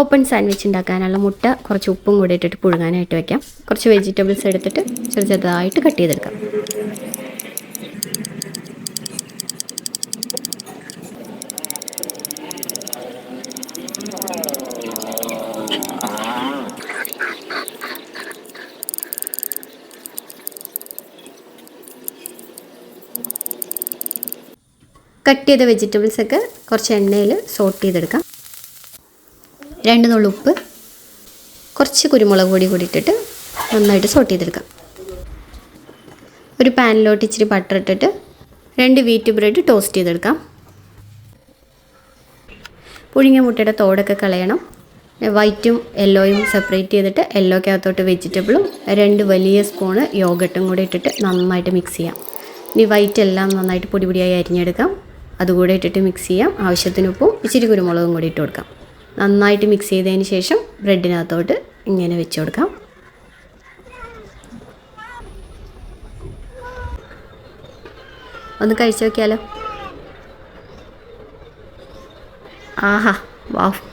Open sandwich ഉണ്ടാക്കാനുള്ള മുട്ട കുറച്ച് ഉപ്പും കൂടി ഇട്ടിട്ട് പുഴുങ്ങാനായിട്ട് വെക്കാം. കുറച്ച് വെജിറ്റബിൾസ് എടുത്തിട്ട് ചെറു ചെറുതായിട്ട് കട്ട് ചെയ്തെടുക്കാം. കട്ട് ചെയ്ത വെജിറ്റബിൾസൊക്കെ കുറച്ച് എണ്ണയിൽ സോട്ട് ചെയ്തെടുക്കാം. രണ്ട് നുള്ളു ഉപ്പ് കുറച്ച് കുരുമുളക് പൊടി കൂടി ഇട്ടിട്ട് നന്നായിട്ട് സോട്ട് ചെയ്തെടുക്കാം. ഒരു പാനിലോട്ട് ഇച്ചിരി ബട്ടർ ഇട്ടിട്ട് രണ്ട് വീറ്റ് ബ്രെഡ് ടോസ്റ്റ് ചെയ്തെടുക്കാം. പുഴുങ്ങിയ മുട്ടയുടെ തോടൊക്കെ കളയണം. വൈറ്റും യെല്ലോയും സെപ്പറേറ്റ് ചെയ്തിട്ട് യെല്ലോക്കകത്തോട്ട് വെജിറ്റബിളും രണ്ട് വലിയ സ്പൂണ് യോഗട്ടും കൂടി ഇട്ടിട്ട് നന്നായിട്ട് മിക്സ് ചെയ്യാം. ഇനി വൈറ്റ് എല്ലാം നന്നായിട്ട് പൊടി പൊടിയായി അരിഞ്ഞെടുക്കാം. അതുകൂടെ ഇട്ടിട്ട് മിക്സ് ചെയ്യാം. ആവശ്യത്തിന് ഉപ്പും ഇച്ചിരി കുരുമുളകും കൂടി ഇട്ട് കൊടുക്കാം. നന്നായിട്ട് മിക്സ് ചെയ്തതിന് ശേഷം ബ്രെഡിനകത്തോട്ട് ഇങ്ങനെ വെച്ച് കൊടുക്കാം. ഒന്ന് കഴിച്ചു നോക്കിയാലോ? ആഹാ വാവ്.